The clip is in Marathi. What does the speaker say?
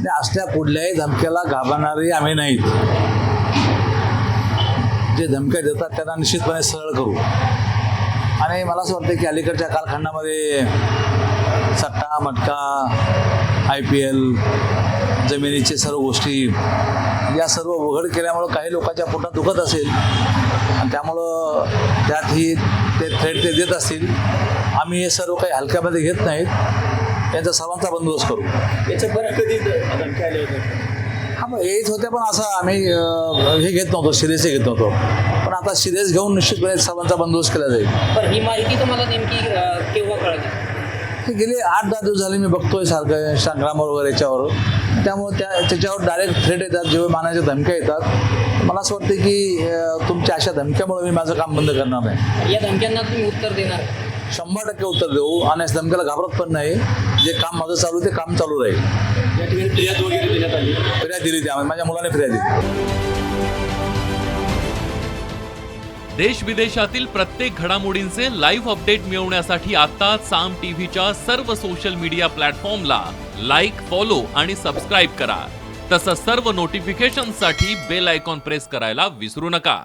आणि असल्या कुठल्याही धमक्याला घाबरणारे आम्ही नाहीत जे धमक्या देतात त्यांना निश्चितपणे सरळ करू. आणि मला असं वाटतं की अलीकडच्या कालखंडामध्ये सट्टा मटका आय पी एल जमिनीचे सर्व गोष्टी या सर्व उघड केल्यामुळं काही लोकांच्या पोटात दुखत असेल. आणि त्यामुळं त्यातही ते थ्रेट ते देत असतील. आम्ही हे सर्व काही हलक्यामध्ये घेत नाहीत. यांचा सर्वांचा बंदोबस्त करू. बरं कधी होत्या हा मग येत होते पण असं आम्ही अं, हे घेत नव्हतो सिरियस घेत नव्हतो. पण आता सिरियस घेऊन निश्चितपणे सर्वांचा बंदोबस्त केला जाईल. पण ही माहिती तुम्हाला नेमकी अं, केव्हा कळली? हे गेले आठ दहा दिवस झाले मी बघतोय सारखं इंस्टाग्रामवर वगैरे याच्यावर. त्यामुळे त्या त्याच्यावर डायरेक्ट थ्रेट येतात जेव्हा मानाच्या धमक्या येतात. मला असं वाटतं की अं, तुमच्या अशा धमक्यामुळे मी माझं काम बंद करणार नाही. या धमक्यांना तुम्ही उत्तर देणार? शंभर टक्के उत्तर देऊ. आणि अशा धमक्याला घाबरत पण नाही. जे काम माझं चालू ते काम चालू राहील. या ठिकाणी फिर्याद वगैरे देण्यात आली. फिर्याद दिली त्यामुळे माझ्या मुलाने फिर्याद दिली. देश विदेशातील प्रत्येक घडामोडींचे लाईव्ह अपडेट मिळवण्यासाठी आता साम टीव्हीच्या सर्व सोशल मीडिया प्लॅटफॉर्मला लाईक फॉलो आणि सबस्क्राईब करा. तसंच सर्व नोटिफिकेशनसाठी बेल आयकॉन प्रेस करायला विसरू नका.